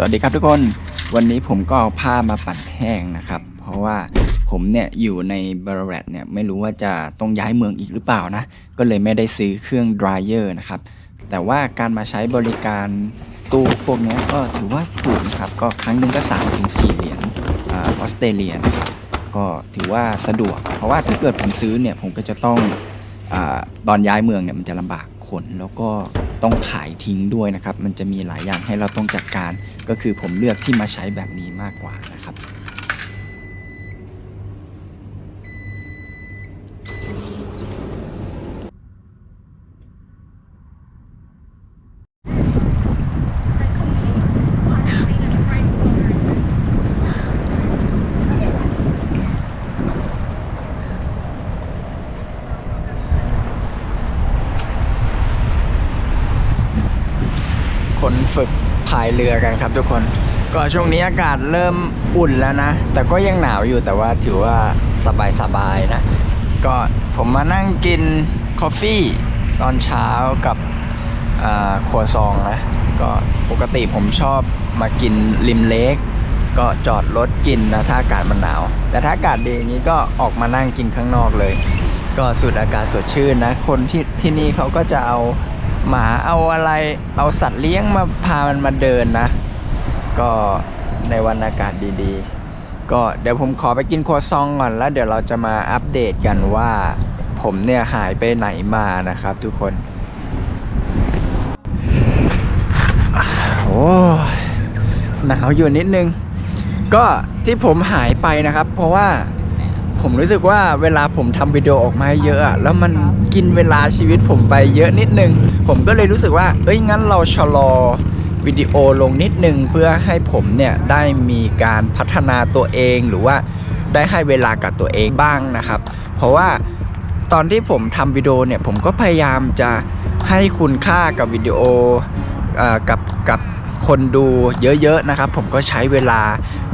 สวัสดีครับทุกคนวันนี้ผมก็เอาผ้ามาปั่นแห้งนะครับ เพราะว่าผมเนี่ยอยู่ในบรแรตเนี่ยไม่รู้ว่าจะต้องย้ายเมืองอีกหรือเปล่านะ ก็เลยไม่ได้ซื้อเครื่องดรายเออร์นะครับ แต่ว่าการมาใช้บริการตู้พวกนี้ก็ถือว่าถูกครับ ก็ครั้งหนึ่งก็3ถึง4เหรียญออสเตรเลียนะครับก็ถือว่าสะดวก เพราะว่าถ้าเกิดผมซื้อเนี่ยผมก็จะต้องอตอนย้ายเมืองเนี่ยมันจะลำบากขนแล้วก็ ต้องขายทิ้งด้วยนะครับ มันจะมีหลายอย่างให้เราต้องจัดการ ก็คือผมเลือกที่มาใช้แบบนี้มากกว่านะครับ คนฝึกพายเรือกันครับทุกคน ก็ช่วงนี้อากาศเริ่มอุ่นแล้วนะ แต่ก็ยังหนาวอยู่แต่ว่าถือว่าสบายๆนะ ก็ผมมานั่งกินกาแฟตอนเช้ากับอ่าครัวซองนะ ก็ปกติผมชอบมากินริมเลกก็จอดรถกินนะถ้าอากาศมันหนาว แต่ถ้าอากาศดีอย่างนี้ก็ออกมานั่งกินข้างนอกเลย ก็สูดอากาศสดชื่นนะ คนที่ที่นี่เขาก็จะเอา หมาเอาอะไรเอาสัตว์เลี้ยงมาพามันมาเดินนะ ก็ในวันอากาศดีๆ ก็เดี๋ยวผมขอไปกินครัวซองก่อนแล้วเดี๋ยวเราจะมาอัปเดตกันว่าผมเนี่ยหายไปไหนมานะครับทุกคน โอ้หนาวอยู่นิดนึง ก็ที่ผมหายไปนะครับ เพราะว่าผมรู้สึกว่าเวลาผมทำวิดีโอออกมาเยอะอะแล้วมันกินเวลาชีวิตผมไปเยอะนิดนึง ผมก็เลยรู้สึกว่า เอ้ยงั้นเราชะลอวิดีโอลงนิดนึงเพื่อให้ผมเนี่ยได้มีการพัฒนาตัวเองหรือว่าได้ให้เวลากับตัวเองบ้างนะครับ เพราะว่าตอนที่ผมทำวิดีโอเนี่ยผมก็พยายามจะให้คุณค่ากับวิดีโออ่อกับกับ คนดูเยอะๆนะครับ ผมก็ใช้เวลา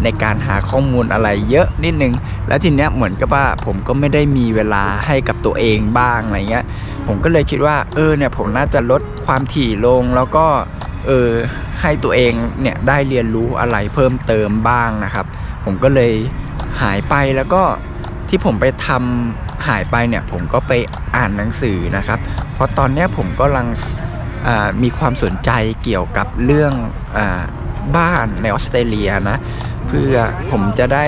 ในการหาข้อมูลอะไรเยอะนิดนึง แล้วทีเนี้ยเหมือนกับว่าผมก็ไม่ได้มีเวลาให้กับตัวเองบ้างอะไรเงี้ย ผมก็เลยคิดว่าเออเนี่ยผมน่าจะลดความถี่ลงแล้วก็เออให้ตัวเองเนี่ยได้เรียนรู้อะไรเพิ่มเติมบ้างนะครับ ผมก็เลยหายไปแล้วก็ที่ผมไปทำหายไปเนี่ยผมก็ไปอ่านหนังสือนะครับ เพราะตอนเนี้ยผมก็ลัง มีความสนใจเกี่ยวกับเรื่องอบ้านในออสเตรเลียนะเพื่อผมจะได้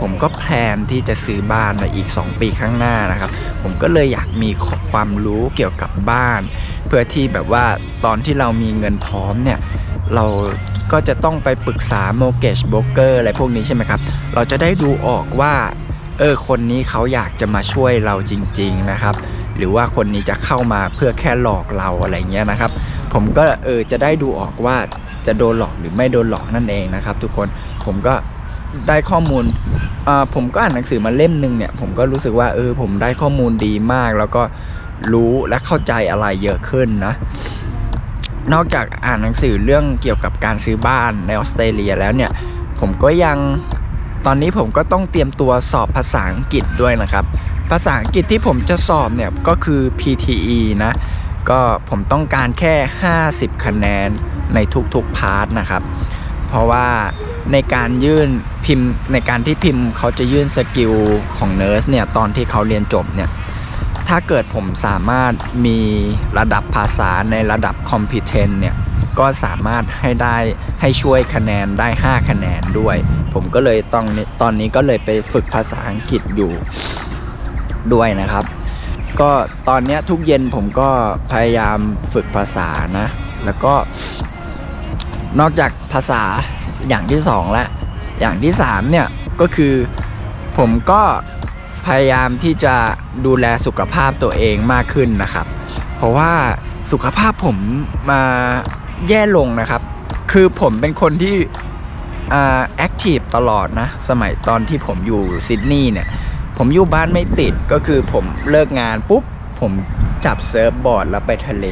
ผมก็แพลนที่จะซื้อบ้านในอีก 2 ปีข้างหน้านะครับ ผมก็เลยอยากมีความรู้เกี่ยวกับบ้าน เพื่อที่แบบว่าตอนที่เรามีเงินพร้อมเนี่ยเราก็จะต้องไปปรึกษา mortgage broker อะไรพวกนี้ใช่ไหมครับ เราจะได้ดูออกว่าเออคนนี้เขาอยากจะมาช่วยเราจริง ๆนะครับ หรือว่าคนนี้จะเข้ามาเพื่อแค่หลอกเราอะไรเงี้ยนะครับ ผมก็เออจะได้ดูออกว่าจะโดนหลอกหรือไม่โดนหลอกนั่นเองนะครับ ทุกคนผมก็ได้ข้อมูลอ่าผมก็อ่านหนังสือมาเล่มหนึ่งเนี่ย ผมก็รู้สึกว่าเออผมได้ข้อมูลดีมาก แล้วก็รู้และเข้าใจอะไรเยอะขึ้นนะ นอกจากอ่านหนังสือเรื่องเกี่ยวกับการซื้อบ้านในออสเตรเลียแล้วเนี่ย ผมก็ยังตอนนี้ผมก็ต้องเตรียมตัวสอบภาษาอังกฤษด้วยนะครับ ภาษาอังกฤษที่ผมจะสอบเนี่ยก็คือ PTE นะ ก็ผมต้องการแค่ 50 คะแนนในทุกๆพาร์ทนะครับ เพราะว่าในการยื่นพิมพ์ในการที่พิมพ์เขาจะยื่นสกิลของเนิร์สเนี่ยตอนที่เขาเรียนจบเนี่ยถ้าเกิดผมสามารถมีระดับภาษาในระดับ competent เนี่ยก็สามารถให้ได้ให้ช่วยคะแนนได้ 5 คะแนนด้วย ผมก็เลยต้องตอนนี้ก็เลยไปฝึกภาษาอังกฤษอยู่ ด้วยนะครับ ก็ตอนนี้ทุกเย็นผมก็พยายามฝึกภาษานะ แล้วก็นอกจากภาษาอย่างที่สองแล้วอย่างที่สามเนี่ยก็คือผมก็พยายามที่จะดูแลสุขภาพตัวเองมากขึ้นนะครับ เพราะว่าสุขภาพผมมาแย่ลงนะครับ คือผมเป็นคนที่แอคทีฟตลอดนะ สมัยตอนที่ผมอยู่ซิดนีย์เนี่ย ผมอยู่บ้านไม่ติดก็คือผมเลิกงานปุ๊บผมจับเซิร์ฟบอร์ดแล้วไปทะเล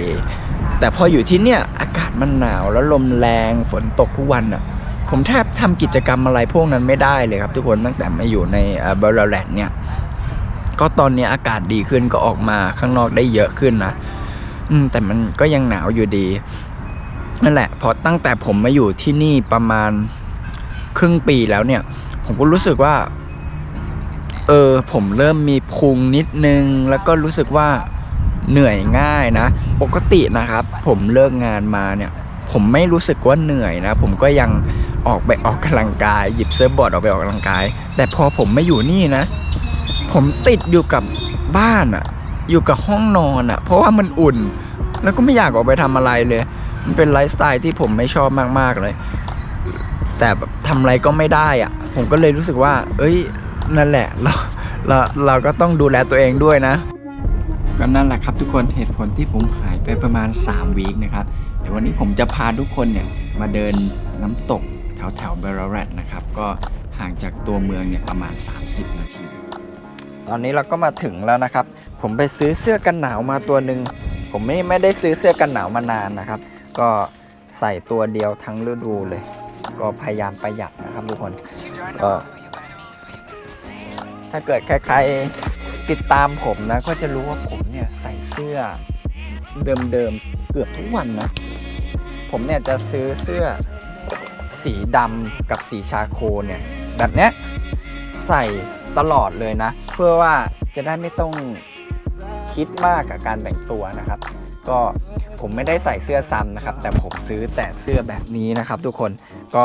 แต่พออยู่ที่เนี่ยอากาศมันหนาวแล้วลมแรงฝนตกทุกวันอะผมแทบทำกิจกรรมอะไรพวกนั้นไม่ได้เลยครับ ทุกคนตั้งแต่มาอยู่ในเบลแลนด์เนี่ย ก็ตอนนี้อากาศดีขึ้นก็ออกมาข้างนอกได้เยอะขึ้นนะอืมแต่มันก็ยังหนาวอยู่ดีนั่นแหละ พอตั้งแต่ผมมาอยู่ที่นี่ประมาณครึ่งปีแล้วเนี่ย ผมก็รู้สึกว่า เออผมเริ่มมีพุงนิดนึง แล้วก็รู้สึกว่าเหนื่อยง่ายนะ ปกตินะครับ ผมเลิกงานมาเนี่ย ผมไม่รู้สึกว่าเหนื่อยนะ ผมก็ยังออกไปออกกำลังกาย หยิบเซิร์ฟบอร์ดออกไปออกกำลังกาย แต่พอผมไม่อยู่นี่นะ ผมติดอยู่กับบ้านอะอยู่กับห้องนอนอะเพราะว่ามันอุ่น แล้วก็ไม่อยากออกไปทำอะไรเลย มันเป็นไลฟ์สไตล์ที่ผมไม่ชอบมากๆเลย แต่ทำอะไรก็ไม่ได้อะผมก็เลยรู้สึกว่า เอ้ย นั่นแหละเราเราเราก็ต้องดูแลตัวเองด้วยนะ ก็นั่นแหละครับทุกคนเหตุผลที่ผมหายไปประมาณ 3 วีคนะครับเดี๋ยววันนี้ผมจะพาทุกคนเนี่ยมาเดินน้ำตกแถวแถวเบรแรดนะครับ ก็ห่างจากตัวเมืองเนี่ยประมาณ 30 นาที ตอนนี้เราก็มาถึงแล้วนะครับ ผมไปซื้อเสื้อกันหนาวมาตัวหนึ่งผมไม่ไม่ได้ซื้อเสื้อกันหนาวมานานนะครับ ก็ใส่ตัวเดียวทั้งฤดูเลย ก็พยายามประหยัดนะครับทุกคนก็ ถ้าเกิดใครๆติดตามผมนะ ก็จะรู้ว่าผมเนี่ยใส่เสื้อเดิมๆเกือบทุกวันนะ ผมเนี่ยจะซื้อเสื้อสีดำกับสีชาโคเนี่ย แบบเนี้ยใส่ตลอดเลยนะ เพื่อว่าจะได้ไม่ต้องคิดมากกับการแต่งตัวนะครับ ก็ผมไม่ได้ใส่เสื้อซ้ำนะครับ แต่ผมซื้อแต่เสื้อแบบนี้นะครับ ทุกคนก็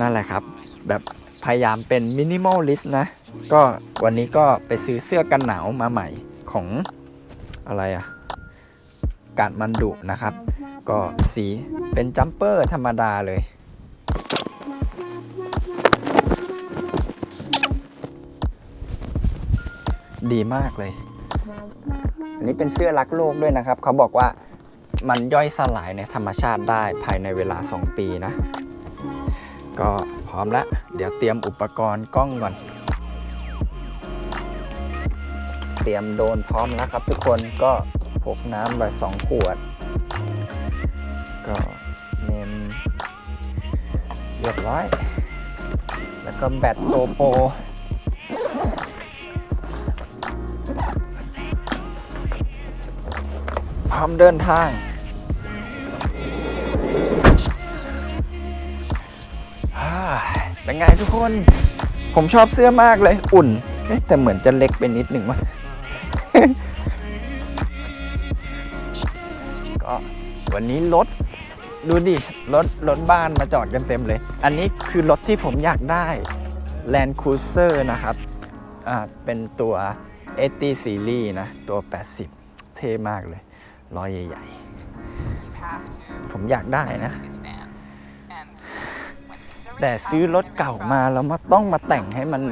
นั่นแหละครับ แบบพยายามเป็นมินิมอลลิสต์นะ ก็วันนี้ก็ไปซื้อเสื้อกันหนาวมาใหม่ของอะไรอะกาดมันดุนะครับ ก็สีเป็นจัมเปอร์ธรรมดาเลย ดีมากเลย อันนี้เป็นเสื้อรักโลกด้วยนะครับ เขาบอกว่ามันย่อยสลายในธรรมชาติได้ภายในเวลา 2 ปีนะ ก็พร้อมแล้ว เดี๋ยวเตรียมอุปกรณ์กล้องก่อน รียมโดนพร้อมแล้วครับ ทุกคนก็พกน้ำไปสองขวด ก็เมมเรียบร้อย แล้วก็แบตโตโปพร้อมเดินทางอ่าเป็นไงทุกคน ผมชอบเสื้อมากเลยอุ่น แต่เหมือนจะเล็กไปนิดหนึ่งวะ ก็วันนี้รถดูดิรถรถบ้านมาจอดกันเต็มเลย อันนี้คือรถที่ผมอยากได้ Land Cruiser นะครับ อ่า เป็นตัว80 Series นะ ตัว 80 เท่มากเลยล้อใหญ่ๆ ผมอยากได้นะ แต่ซื้อรถเก่ามาแล้วมาต้องมาแต่งให้มัน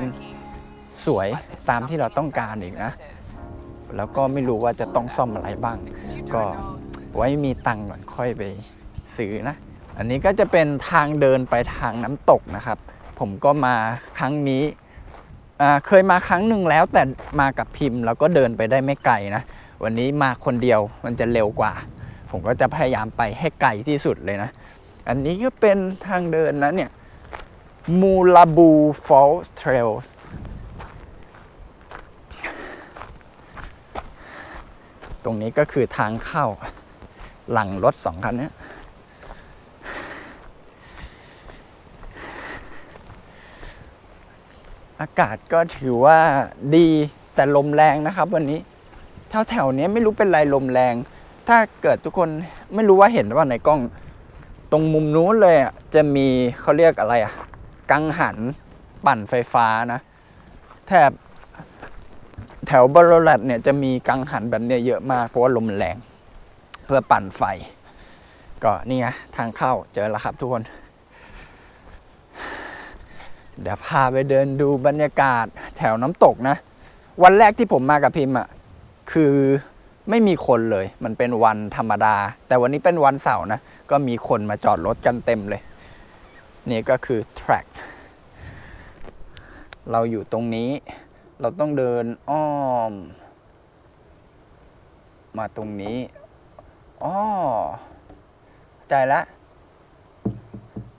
สวยตามที่เราต้องการอีกนะ แล้วก็ไม่รู้ว่าจะต้องซ่อมอะไรบ้าง ก็ไว้มีตังค์ก่อนค่อยไปซื้อนะ อันนี้ก็จะเป็นทางเดินไปทางน้ำตกนะครับ ผมก็มาครั้งนี้เคยมาครั้งหนึ่งแล้วแต่มากับพิมพ์ แล้วก็เดินไปได้ไม่ไกลนะ วันนี้มาคนเดียวมันจะเร็วกว่า ผมก็จะพยายามไปให้ไกลที่สุดเลยนะ อันนี้ก็เป็นทางเดินนะเนี่ยมูลาบูฟอลส์เทรลส์ ตรงนี้ก็คือทางเข้าหลังรถสองคันเนี้ยอากาศก็ถือว่าดีแต่ลมแรงนะครับวันนี้แถวแถวๆนี้ไม่รู้เป็นไรลมแรง ถ้าเกิดทุกคนไม่รู้ว่าเห็นว่าในกล้อง ตรงมุมนู้นเลยอะจะมีเขาเรียกอะไรอะกังหันปั่นไฟฟ้านะ แถบ แถวบรอลัดเนี่ยจะมีกังหันแบบเนี้ยเยอะมากเพราะว่าลมแรงเพื่อปั่นไฟ ก็นี่ไงทางเข้าเจอแล้วครับทุกคน เดี๋ยวพาไปเดินดูบรรยากาศแถวน้ำตกนะ วันแรกที่ผมมากับพิมพ์อะคือไม่มีคนเลย มันเป็นวันธรรมดา แต่วันนี้เป็นวันเสาร์นะ ก็มีคนมาจอดรถกันเต็มเลย นี่ก็คือ track เราอยู่ตรงนี้ เราต้องเดินอ้อม มาตรงนี้อ้อใจละ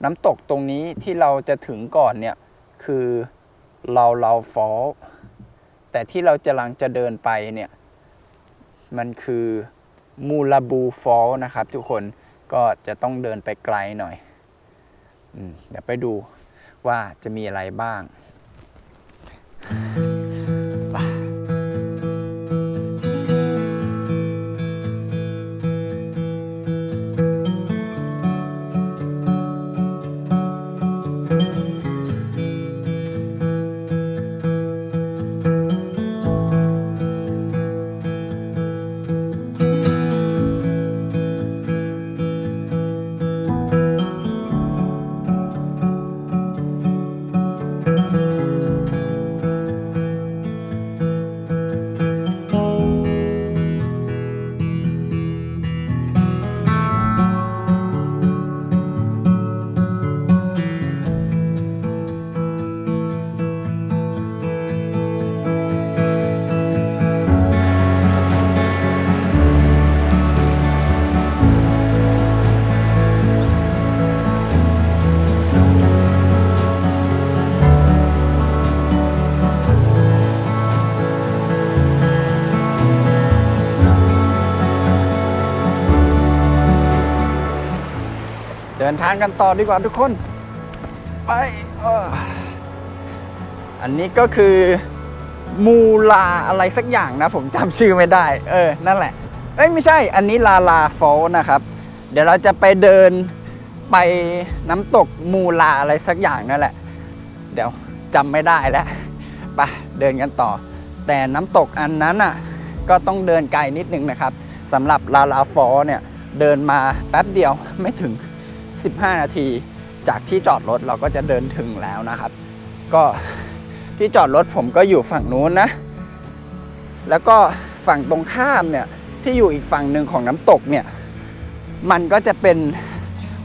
น้ำตกตรงนี้ที่เราจะถึงก่อนเนี่ย คือเราเราฟอลแต่ที่เราจะลังจะเดินไปเนี่ย มันคือมูลาบูฟอลนะครับ ทุกคนก็จะต้องเดินไปไกลหน่อยอเดี๋ยวไปดูว่าจะมีอะไรบ้าง ดินทางกันต่อดีกว่าทุกคน ไปอันนี้ก็คือมูลาอะไรสักอย่างนะ ผมจำชื่อไม่ได้ เออ นั่นแหละ เอ้ยไม่ใช่ อันนี้ลาลาโฟนะครับ เดี๋ยวเราจะไปเดินไปน้ำตกมูลาอะไรสักอย่างนั่นแหละ เดี๋ยวจำไม่ได้แล้วไปเดินกันต่อ แต่น้ำตกอันนั้นอะ ก็ต้องเดินไกลนิดนึงนะครับสำหรับลาลาฟอเนี่ยเดินมาแป๊บเดียวไม่ถึง 15 นาที จากที่จอดรถเราก็จะเดินถึงแล้วนะครับ ก็ที่จอดรถผมก็อยู่ฝั่งนู้นนะ แล้วก็ฝั่งตรงข้ามเนี่ยที่อยู่อีกฝั่งหนึ่งของน้ำตกเนี่ย มันก็จะเป็น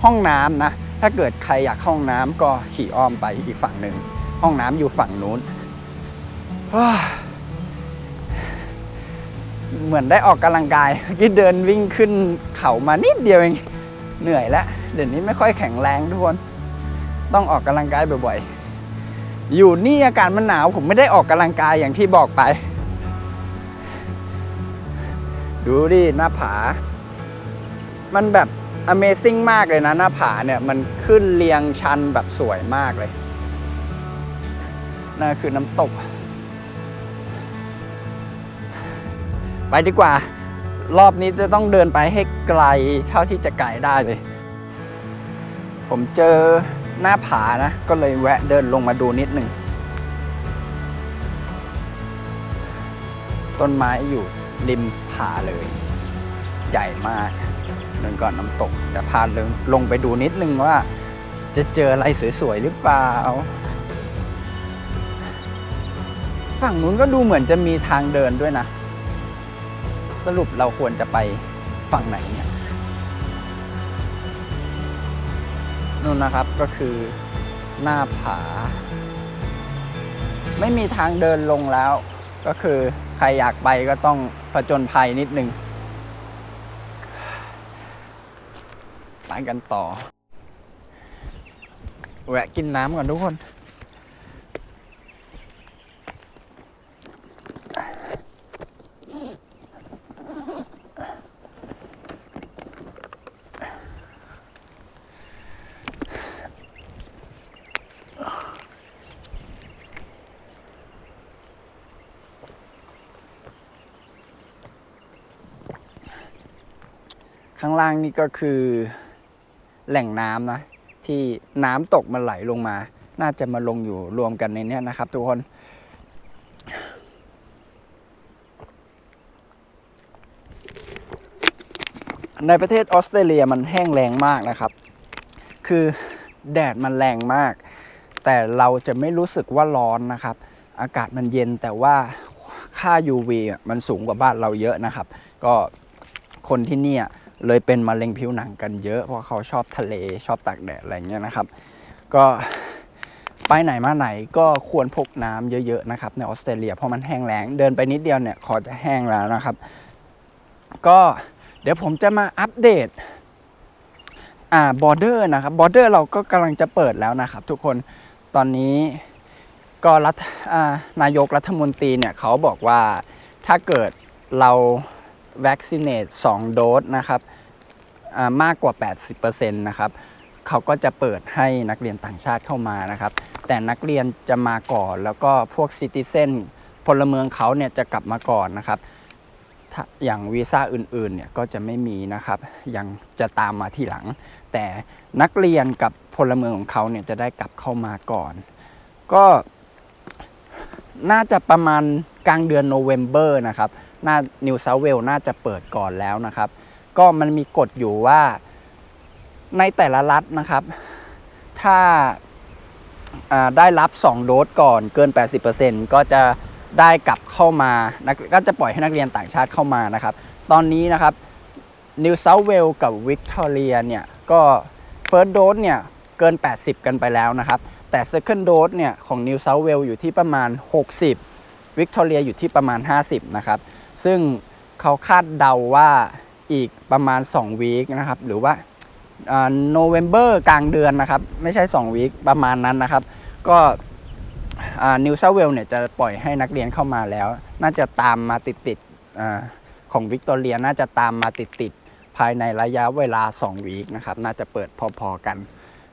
ห้องน้ำนะ ถ้าเกิดใครอยากห้องน้ำก็ขี่อ้อมไปอีกฝั่งหนึ่ง ห้องน้ำอยู่ฝั่งนู้นเหมือนได้ออกกำลังกายเมื่อกี้เดินวิ่งขึ้นเขามานิดเดียวเอง เหนื่อยแล้วเดี๋ยวนี้ไม่ค่อยแข็งแรงทุกคน ต้องออกกำลังกายบ่อยๆ อยู่นี่อากาศมันหนาวผมไม่ได้ออกกำลังกายอย่างที่บอกไป ดูดิหน้าผา มันแบบ Amazing มากเลยนะหน้าผาเนี่ยมันขึ้นเรียงชันแบบสวยมากเลยนั่นคือน้ำตก ไปดีกว่า รอบนี้จะต้องเดินไปให้ไกลเท่าที่จะไกลได้เลย ผมเจอหน้าผานะ ก็เลยแวะเดินลงมาดูนิดหนึ่ง ต้นไม้อยู่ริมผาเลย ใหญ่มากเดินก่อนน้ำตก แต่พาลงลงไปดูนิดนึงว่า จะเจออะไรสวย ๆ หรือเปล่า ฝั่งนู้นก็ดูเหมือนจะมีทางเดินด้วยนะ สรุปเราควรจะไปฝั่งไหนเนี่ยนู่นนะครับก็คือหน้าผา ไม่มีทางเดินลงแล้ว ก็คือใครอยากไปก็ต้องผจญภัยนิดนึงไปกันต่อแวะกินน้ำก่อนทุกคน ข้างล่างนี่ก็คือแหล่งน้ำนะ ที่น้ำตกมันไหลลงมา น่าจะมาลงอยู่รวมกันในนี้นะครับ ทุกคนในประเทศออสเตรเลียมันแห้งแรงมากนะครับ คือแดดมันแรงมาก แต่เราจะไม่รู้สึกว่าร้อนนะครับ อากาศมันเย็นแต่ว่าค่า UV มันสูงกว่าบ้านเราเยอะนะครับ ก็คนที่เนี่ย เลยเป็นมะเร็งผิวหนังกันเยอะ เพราะเขาชอบทะเลชอบตากแดดอะไรเงี้ยนะครับ ก็ไปไหนมาไหนก็ควรพกน้ำเยอะๆนะครับในออสเตรเลียเพราะมันแห้งแล้งเดินไปนิดเดียวเนี่ยคอจะแห้งแล้วนะครับ ก็เดี๋ยวผมจะมาอัปเดตอ่าบอร์เดอร์นะครับบอร์เดอร์เราก็กำลังจะเปิดแล้วนะครับ ทุกคนตอนนี้ก็รัฐนายกรัฐมนตรีเนี่ยเขาบอกว่าถ้าเกิดเรา vaccinate 2โดสนะครับ มากกว่า 80%นะครับเขาก็จะเปิดให้นักเรียนต่างชาติเข้ามานะครับ แต่นักเรียนจะมาก่อนแล้วก็พวกซิติเซนพลเมืองเขาเนี่ยจะกลับมาก่อนนะครับอย่างวีซ่าอื่นๆเนี่ยก็จะไม่มีนะครับ ยังจะตามมาทีหลัง แต่นักเรียนกับพลเมืองของเขาเนี่ยจะได้กลับเข้ามาก่อน ก็น่าจะประมาณกลางเดือนโนเวม ber นะครับน่านิวเซาเวลน่าจะเปิดก่อนแล้วนะครับ ก็มันมีกฎอยู่ว่าในแต่ละรัฐนะครับ ถ้าได้รับ 2 โดสก่อนเกิน 80%ก็จะได้กลับเข้ามานักก็จะปล่อยให้นักเรียนต่างชาติเข้ามานะครับ ตอนนี้นะครับนิวเซาเวลกับวิกตอเรียเนี่ยก็ First Dose เนี่ยเกิน 80 กันไปแล้วนะครับ แต่ Second Dose เนี่ยของ New South Wales อยู่ที่ประมาณ 60วิกตอเรียอยู่ที่ประมาณ 50 นะครับ ซึ่งเขาคาดเดาว่า อีกประมาณ2วีคนะครับ หรือว่าโนเวม ber กลางเดือนนะครับ ไม่ใช่2วีคประมาณนั้นนะครับ ก็นิวเซาเวลเนี่ยจะปล่อยให้นักเรียนเข้ามาแล้ว น่าจะตามมาติดๆอของวิกตอเรียน่าจะตามมาติดๆภายในระยะเวลา2วีคนะครับ น่าจะเปิดพอๆกัน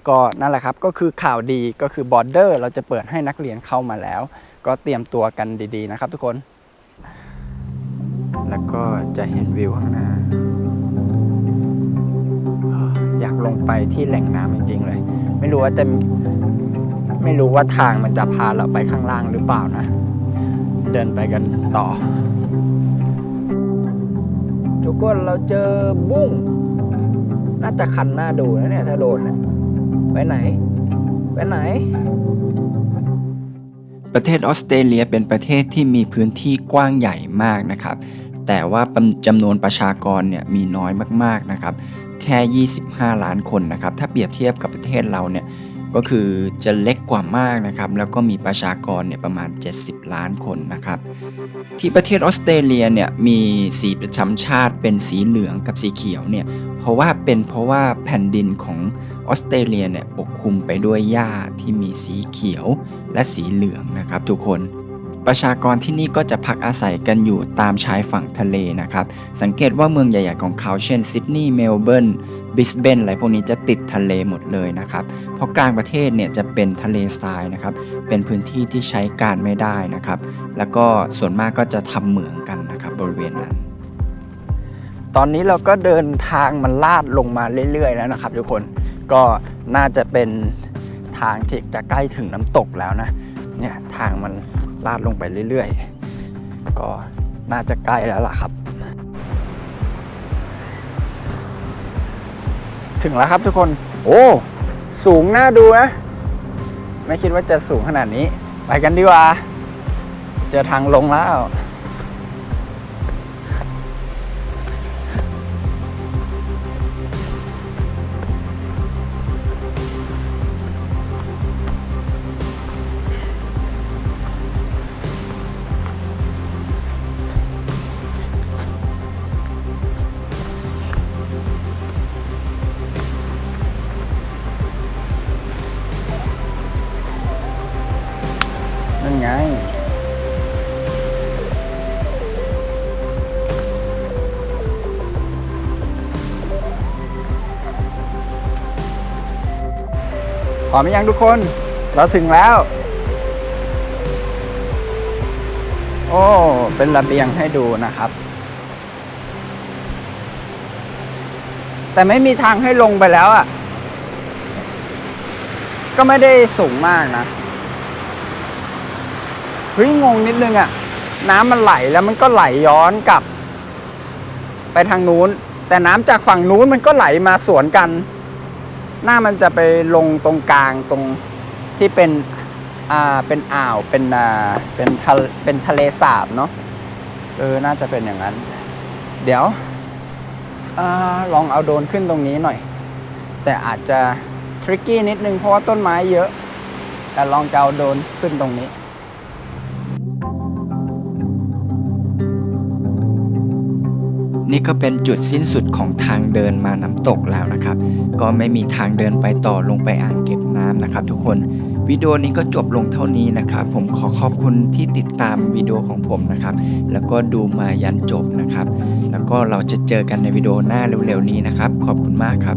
ก็นั่นแหละครับ ก็คือข่าวดีก็คือบอร์เดอร์เราจะเปิดให้นักเรียนเข้ามาแล้ว ก็เตรียมตัวกันดีๆนะครับทุกคน แล้วก็จะเห็นวิวข้างหน้า อยากลงไปที่แหล่งน้ำจริง ๆ เลย ไม่รู้ว่าจะไม่รู้ว่าทางมันจะพาเราไปข้างล่างหรือเปล่านะ เดินไปกันต่อ ทุกคนเราเจอบุ้ง น่าจะคันหน้าดูนะเนี่ยถ้าโดนเนี่ยไปไหน ไปไหน ประเทศออสเตรเลียเป็นประเทศที่มีพื้นที่กว้างใหญ่มากนะครับ แต่ว่าจำนวนประชากรเนี่ยมีน้อยมากๆนะครับ แค่ 25 ล้านคนนะครับ ถ้าเปรียบเทียบกับประเทศเราเนี่ยก็คือจะเล็กกว่ามากนะครับ แล้วก็มีประชากรเนี่ยประมาณ 70 ล้านคนนะครับ ที่ประเทศออสเตรเลียเนี่ยมีสีประจำชาติเป็นสีเหลืองกับสีเขียวเนี่ยเพราะว่าเป็นเพราะว่าแผ่นดินของออสเตรเลียเนี่ยปกคลุมไปด้วยหญ้าที่มีสีเขียวและสีเหลืองนะครับทุกคน ประชากรที่นี่ก็จะพักอาศัยกันอยู่ตามชายฝั่งทะเลนะครับ สังเกตว่าเมืองใหญ่ ๆ ของเขาเช่นซิดนีย์เมลเบิร์นบิสเบนอะไรพวกนี้จะติดทะเลหมดเลยนะครับ เพราะกลางประเทศเนี่ยจะเป็นทะเลทรายนะครับ เป็นพื้นที่ที่ใช้การไม่ได้นะครับ แล้วก็ส่วนมากก็จะทำเหมืองกันนะครับบริเวณนั้น ตอนนี้เราก็เดินทางมันลาดลงมาเรื่อย ๆ แล้วนะครับ ทุกคนก็น่าจะเป็นทางที่จะใกล้ถึงน้ำตกแล้วนะเนี่ยทางมัน ลาดลงไปเรื่อยๆ ก็น่าจะใกล้แล้วล่ะครับ ถึงแล้วครับทุกคน โอ้ สูงน่าดูนะ ไม่คิดว่าจะสูงขนาดนี้ ไปกันดีกว่า เจอทางลงแล้ว พร้อมหรือยังทุกคน เราถึงแล้ว โอ้ เป็นระเบียงให้ดูนะครับ แต่ไม่มีทางให้ลงไปแล้วอะ่ะ ก็ไม่ได้สูงมากนะเฮ้ยงงนิดนึงอะ น้ำมันไหลแล้วมันก็ไหลย้อนกลับ ไปทางนู้น แต่น้ำจากฝั่งนู้นมันก็ไหลมาสวนกัน หน้ามันจะไปลงตรงกลางตรงที่เป็นอ่าเป็นอ่าวเป็นอ่าเป็นทะเป็นทะเลสาบเนาะเออน่าจะเป็นอย่างนั้น เดี๋ยวอาลองเอาโดนขึ้นตรงนี้หน่อย แต่อาจจะทริกกี้นิดนึงเพราะว่าต้นไม้เยอะ แต่ลองจะเอาโดนขึ้นตรงนี้ นี่ก็เป็นจุดสิ้นสุดของทางเดินมาน้ำตกแล้วนะครับ ก็ไม่มีทางเดินไปต่อลงไปอ่างเก็บน้ำนะครับ ทุกคนวิดีโอนี้ก็จบลงเท่านี้นะครับ ผมขอขอบคุณที่ติดตามวิดีโอของผมนะครับ แล้วก็ดูมายันจบนะครับ แล้วก็เราจะเจอกันในวิดีโอหน้าเร็วๆนี้นะครับ ขอบคุณมากครับ